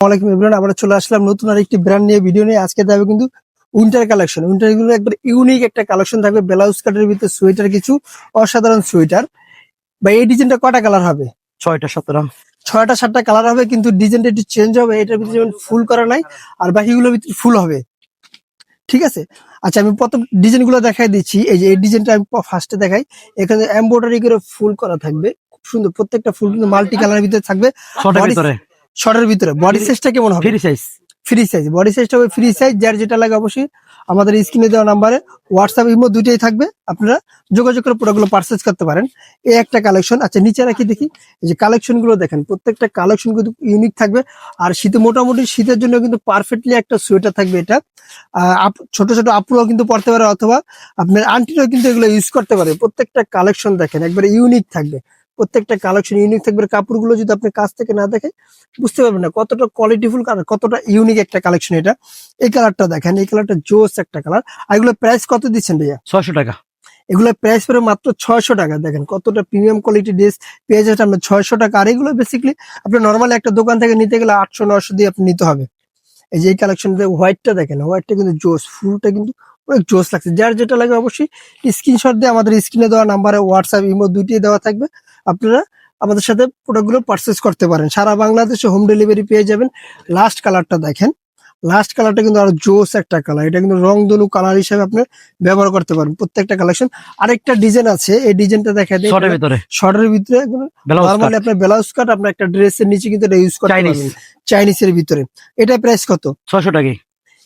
ইমরান আমরা চলে আসলাম নতুন আরেকটি ব্র্যান্ড নিয়ে ভিডিও নিয়ে। আজকে কিন্তু উইন্টার কালেকশন উইন্টারগুলো একবার ইউনিক একটা কালেকশন থাকবে ব্লাউজ কাটের ভিতরে সোয়েটার কিছু অসাধারণ সোয়েটার বা এই ডিজাইনটা কটা কালার হবে? ছয়টা সতেরো ছয়টা সাতটা কালার হবে কিন্তু ডিজাইনটা একটু চেঞ্জ হবে এটার ভিতরে যেমন ফুল করা নাই আর বাকিগুলোর ভিতরে ফুল হবে। ঠিক আছে? আচ্ছা আমি প্রথম ডিজাইনগুলো দেখাই দিচ্ছি। এই যে এই ডিজাইনটা আমি ফার্স্টে দেখাই। এখানে এমব্রয়ডারি করে ফুল করা থাকবে। খুব সুন্দর প্রত্যেকটা ফুল কিন্তু মাল্টি কালারের ভিতরে থাকবে। ছটার ভিতরে। শর্টের ভিতরে। বডি সাইজটা কেমন হবে? Free size free size body সাইজটা হবে ফ্রি সাইজ যার যেটা লাগে অবশ্যই আমাদের স্ক্রিনে দেওয়া নাম্বারে হোয়াটসঅ্যাপ ইমো দুইটাই থাকবে। আপনারা যোগাযোগ করে প্রোডাক্টগুলো পারচেজ করতে পারেন। এই একটা কালেকশন আচ্ছা নিচে রাখি দেখি। এই যে কালেকশনগুলো দেখেন প্রত্যেকটা কালেকশন কিন্তু ইউনিক থাকবে। আর শীতে মোটামুটি শীতের জন্য কিন্তু পারফেক্টলি একটা সোয়েটার থাকবে এটা। ছোট ছোট আপুরাও কিন্তু পড়তে পারে অথবা আপনার আন্টিরাও কিন্তু এগুলো ইউজ করতে পারে। প্রত্যেকটা কালেকশন দেখেন একবারে ইউনিক থাকবে। প্রত্যেকটা কালেকশন ইউনিক থাকবে। কাপড়গুলো যদি আপনি কাছ থেকে না দেখে বুঝতে পারবেন না কতটা কোয়ালিটিফুল কালার কতটা ইউনিক একটা কালেকশন এটা। এই কালারটা দেখেন এই কালারটা জোস একটা কালার আর এগুলো প্রাইস কত দিচ্ছেন ভাইয়া? ছয়শো টাকা। এগুলো প্রাইস পরে মাত্র ছয়শো টাকা দেখেন কতটা প্রিমিয়াম কোয়ালিটি ড্রেস পেয়ে যাচ্ছে আপনার ছয়শো টাকা। আর এগুলো বেসিক্যালি আপনি নর্মালি একটা দোকান থেকে নিতে গেলে আটশো নশো দিয়ে আপনি নিতে হবে। এই যে এই কালেকশন হোয়াইটটা দেখেন হোয়াইটটা কিন্তু জোস ফুলটা কিন্তু অনেক জোস লাগছে। যার যেটা লাগে অবশ্যই স্ক্রিনশট দিয়ে আমাদের স্ক্রিনে দেওয়া নাম্বারে হোয়াটসঅ্যাপ ইমো দুইটি দেওয়া থাকবে। আপনারা আমাদের সাথে প্রোডাক্টগুলো পারচেস করতে পারেন। সারা বাংলাদেশে হোম ডেলিভারি পেয়ে যাবেন। লাস্ট কালারটা দেখেন। লাস্ট কালারটা কিন্তু আরও জোস একটা কালার এটা কিন্তু রং দনু কালার হিসেবে আপনি ব্যবহার করতে পারেন প্রত্যেকটা কালেকশন আরেকটা ডিজাইন আছে এই ডিজাইনটা দেখা দেয় ছটার ভিতরে। শর্টের ভিতরে নর্মালি আপনার ব্লাউজ কাট আপনার একটা ড্রেসের নিচে কিন্তু এটা ইউজ করতে চাইনিজ পারবেন। চাইনিজের ভিতরে। এটা প্রাইস কত? ছয়শো টাকা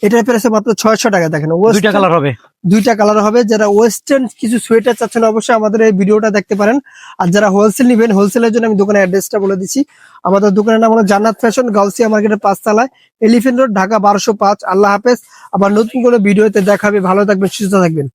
এটার প্রাইস মাত্র ছয়শো টাকা দেখেন দুইটা কালার হবে। দুইটা কালার হবে। যারা ওয়েস্টার্ন কিছু সোয়েটার চাচ্ছেন অবশ্যই আমাদের এই ভিডিওটা দেখতে পারেন। আর যারা হোলসেল নেবেন হোলসেলের জন্য আমি দোকানের অ্যাড্রেসটা বলে দিচ্ছি। আমাদের দোকানের নাম হলো জান্নাত ফ্যাশন গাউসিয়া মার্কেটের পাঁচতলায় এলিফেন্ট রোড ঢাকা বারোশো পাঁচ। আল্লাহ হাফেজ। আবার নতুন কোনো ভিডিওতে দেখাবে। ভালো থাকবেন সুস্থ থাকবেন।